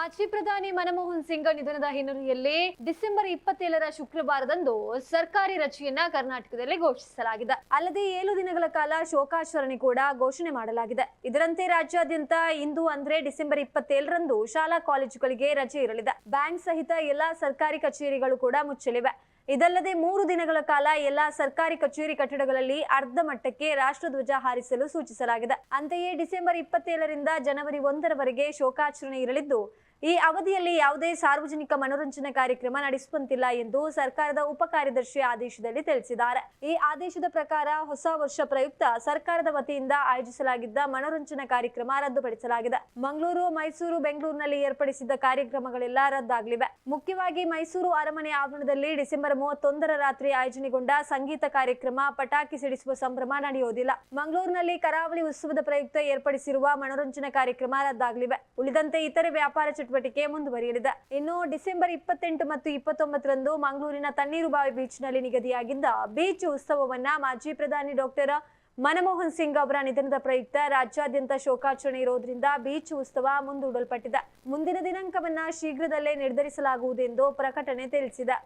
ಮಾಜಿ ಪ್ರಧಾನಿ ಮನಮೋಹನ್ ಸಿಂಗ್ ನಿಧನದ ಹಿನ್ನೆಲೆಯಲ್ಲಿ ಡಿಸೆಂಬರ್ ಇಪ್ಪತ್ತೇಳರ ಶುಕ್ರವಾರದಂದು ಸರ್ಕಾರಿ ರಜೆಯನ್ನ ಕರ್ನಾಟಕದಲ್ಲಿ ಘೋಷಿಸಲಾಗಿದೆ. ಅಲ್ಲದೆ ಏಳು ದಿನಗಳ ಕಾಲ ಶೋಕಾಚರಣೆ ಕೂಡ ಘೋಷಣೆ ಮಾಡಲಾಗಿದೆ. ಇದರಂತೆ ರಾಜ್ಯಾದ್ಯಂತ ಇಂದು ಅಂದ್ರೆ ಡಿಸೆಂಬರ್ ಇಪ್ಪತ್ತೇಳರಂದು ಶಾಲಾ ಕಾಲೇಜುಗಳಿಗೆ ರಜೆ ಇರಲಿದೆ. ಬ್ಯಾಂಕ್ ಸಹಿತ ಎಲ್ಲಾ ಸರ್ಕಾರಿ ಕಚೇರಿಗಳು ಕೂಡ ಮುಚ್ಚಲಿವೆ. ಇದಲ್ಲದೆ ಮೂರು ದಿನಗಳ ಕಾಲ ಎಲ್ಲಾ ಸರ್ಕಾರಿ ಕಚೇರಿ ಕಟ್ಟಡಗಳಲ್ಲಿ ಅರ್ಧ ಮಟ್ಟಕ್ಕೆ ರಾಷ್ಟ್ರಧ್ವಜ ಹಾರಿಸಲು ಸೂಚಿಸಲಾಗಿದೆ. ಅಂತೆಯೇ ಡಿಸೆಂಬರ್ ಇಪ್ಪತ್ತೇಳರಿಂದ ಜನವರಿ ಒಂದರವರೆಗೆ ಶೋಕಾಚರಣೆ ಇರಲಿದ್ದು ಈ ಅವಧಿಯಲ್ಲಿ ಯಾವುದೇ ಸಾರ್ವಜನಿಕ ಮನೋರಂಜನಾ ಕಾರ್ಯಕ್ರಮ ನಡೆಸುವಂತಿಲ್ಲ ಎಂದು ಸರ್ಕಾರದ ಉಪ ಕಾರ್ಯದರ್ಶಿ ಆದೇಶದಲ್ಲಿ ತಿಳಿಸಿದ್ದಾರೆ. ಈ ಆದೇಶದ ಪ್ರಕಾರ ಹೊಸ ವರ್ಷ ಪ್ರಯುಕ್ತ ಸರ್ಕಾರದ ವತಿಯಿಂದ ಆಯೋಜಿಸಲಾಗಿದ್ದ ಮನೋರಂಜನಾ ಕಾರ್ಯಕ್ರಮ ರದ್ದುಪಡಿಸಲಾಗಿದೆ. ಮಂಗಳೂರು, ಮೈಸೂರು, ಬೆಂಗಳೂರಿನಲ್ಲಿ ಏರ್ಪಡಿಸಿದ್ದ ಕಾರ್ಯಕ್ರಮಗಳೆಲ್ಲ ರದ್ದಾಗಲಿವೆ. ಮುಖ್ಯವಾಗಿ ಮೈಸೂರು ಅರಮನೆ ಆವರಣದಲ್ಲಿ ಡಿಸೆಂಬರ್ ಮೂವತ್ತೊಂದರ ರಾತ್ರಿ ಆಯೋಜನೆಗೊಂಡ ಸಂಗೀತ ಕಾರ್ಯಕ್ರಮ ಪಟಾಕಿ ಸಿಡಿಸುವ ಸಂಭ್ರಮ ನಡೆಯುವುದಿಲ್ಲ. ಮಂಗಳೂರಿನಲ್ಲಿ ಕರಾವಳಿ ಉತ್ಸವದ ಪ್ರಯುಕ್ತ ಏರ್ಪಡಿಸಿರುವ ಮನೋರಂಜನಾ ಕಾರ್ಯಕ್ರಮ ರದ್ದಾಗಲಿವೆ. ಉಳಿದಂತೆ ಇತರೆ ವ್ಯಾಪಾರ ಮುಂದುವರಿಯಲಿದೆ. ಇನ್ನು ಡಿಸೆಂಬರ್ ಇಪ್ಪತ್ತೆಂಟು ಮತ್ತು ಇಪ್ಪತ್ತೊಂಬತ್ತರಂದು ಮಂಗಳೂರಿನ ತಣ್ಣೀರುಬಾವಿ ಬೀಚ್ನಲ್ಲಿ ನಿಗದಿಯಾಗಿದ್ದ ಬೀಚ್ ಉತ್ಸವವನ್ನ ಮಾಜಿ ಪ್ರಧಾನಿ ಡಾಕ್ಟರ್ ಮನಮೋಹನ್ ಸಿಂಗ್ ಅವರ ನಿಧನದ ಪ್ರಯುಕ್ತ ರಾಜ್ಯಾದ್ಯಂತ ಶೋಕಾಚರಣೆ ಇರೋದ್ರಿಂದ ಬೀಚ್ ಉತ್ಸವ ಮುಂದೂಡಲ್ಪಟ್ಟಿದೆ. ಮುಂದಿನ ದಿನಾಂಕವನ್ನ ಶೀಘ್ರದಲ್ಲೇ ನಿರ್ಧರಿಸಲಾಗುವುದೆಂದು ಪ್ರಕಟಣೆ ತಿಳಿಸಿದೆ.